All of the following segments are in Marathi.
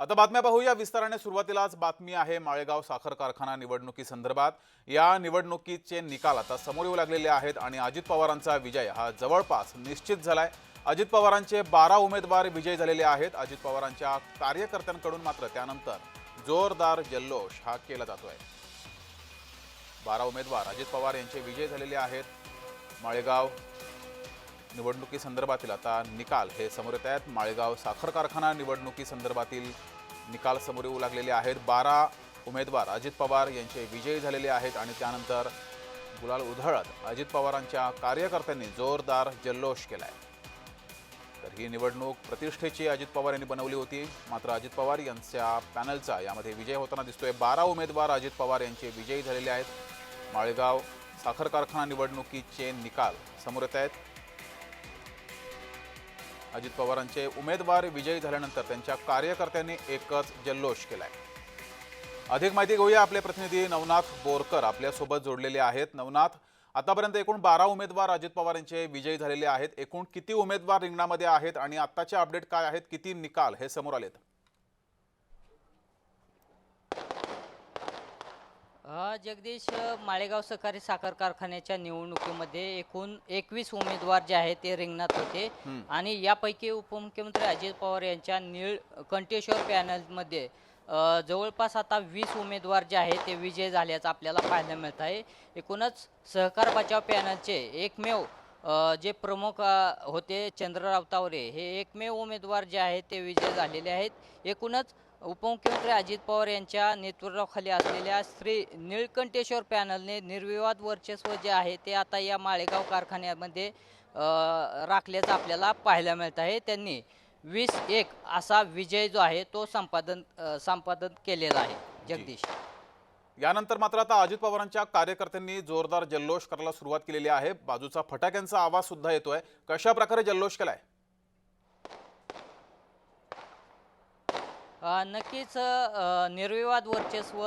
आता बातम्या पाहूया. विस्ताराने सुरुवातीलाच बातमी आहे माळेगाव साखर कारखाना निवडणुकी संदर्भात. या निवडणुकीचे निकाल आता समोर येऊ लागलेले आहेत आणि अजित पवारांचा विजय हा जवळपास निश्चित झाला आहे अजित पवारांचे बारा उमेदवार विजयी झालेले आहेत. अजित पवारांच्या कार्यकर्त्यांकडून मात्र त्यानंतर जोरदार जल्लोष हा केला जातोय. बारा उमेदवार अजित पवार यांचे विजय झालेले आहेत माळेगाव निवडणुकी संदर्भातील आता निकाल हे समोर येत आहेत. माळेगाव साखर कारखाना निवडणुकी संदर्भातील निकाल समोर येऊ लागलेले आहेत. बारा उमेदवार अजित पवार यांचे विजयी झालेले आहेत आणि त्यानंतर गुलाल उधळत अजित पवारांच्या कार्यकर्त्यांनी जोरदार जल्लोष केला आहे तर ही निवडणूक प्रतिष्ठेची अजित पवार यांनी बनवली होती. मात्र अजित पवार यांच्या पॅनलचा यामध्ये विजय होताना दिसतोय. बारा उमेदवार अजित पवार यांचे विजयी झालेले आहेत. माळेगाव साखर कारखाना निवडणुकीचे निकाल समोर येत आहेत. अजित पवारांचे उमेदवार विजयी झाल्यानंतर त्यांच्या कार्यकर्त्यांनी एकच जल्लोष केलाय. अधिक माहिती घेऊया आपले प्रतिनिधी नवनाथ बोरकर. आपल्यासोबत जोडलेले आहेत. नवनाथ आतापर्यंत एकूण बारा उमेदवार अजित पवार यांचे विजयी झालेले आहेत. एकूण किती उमेदवार रिंगणामध्ये आहेत आणि आत्ताचे अपडेट काय आहेत? किती निकाल हे समोर आलेत? जगदीश माळेगाव सहकारी साखर कारखान्याच्या निवडणुकीमध्ये एकूण एकवीस उमेदवार जे आहेत ते रिंगणात होते. आणि यापैकी उपमुख्यमंत्री अजित पवार यांच्या निळ कंठेश्वर पॅनलमध्ये जवळपास आता वीस उमेदवार जे आहेत ते विजय झाल्याचं आपल्याला पाहायला मिळत आहे. एकूणच सहकार बचाव पॅनलचे एकमेव जे प्रमुख होते चंद्रराव तावरे हे एकमेव उमेदवार जे आहेत ते विजय झालेले आहेत. एकूणच उपमुख्यमंत्री अजित पवार यांच्या नेतृत्वाखाली असलेल्या श्री निळकंठेश्वर पॅनलने निर्विवाद वर्चस्व जे आहे ते आता या माळेगाव कारखान्यामध्ये राखल्याचं आपल्याला पाहायला मिळत आहे. त्यांनी वीस एक असा विजय जो आहे तो संपादन संपादन केलेला आहे. जगदीश. यानंतर मात्र आता अजित पवारांच्या कार्यकर्त्यांनी जोरदार जल्लोष करायला सुरुवात केलेली आहे. बाजूचा फटाक्यांचा आवाज सुद्धा येतोय. कशा प्रकारे जल्लोष केलाय? नक्कीच निर्विवाद वर्चस्व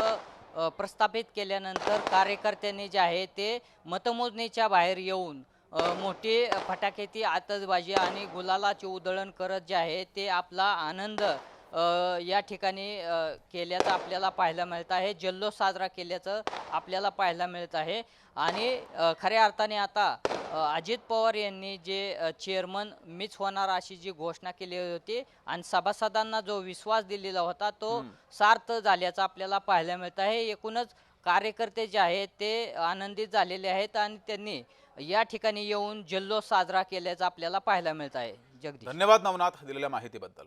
प्रस्थापित केल्यानंतर कार्यकर्त्यांनी जे आहे ते मतमोजणीच्या बाहेर येऊन मोठी फटाक्याची आतसबाजी आणि गुलालाची उधळण करत जे आहे ते आपला आनंद या ठिकाणी केल्याचं आपल्याला पाहायला मिळत आहे. जल्लोष साजरा केल्याचं आपल्याला पाहायला मिळत आहे. आणि खऱ्या अर्थाने आता अजित पवार यांनी जे चेअरमन मीच होणार अशी जी घोषणा केली होती आणि सभासदांना जो विश्वास दिलेला होता तो सार्थ झाल्याचं आपल्याला पाहायला मिळत आहे. एकूणच कार्यकर्ते जे आहेत ते आनंदित झालेले आहेत आणि त्यांनी या ठिकाणी येऊन जल्लोष साजरा केल्याचं आपल्याला पाहायला मिळत आहे. जगदीश. धन्यवाद नवनाथ दिलेल्या माहितीबद्दल.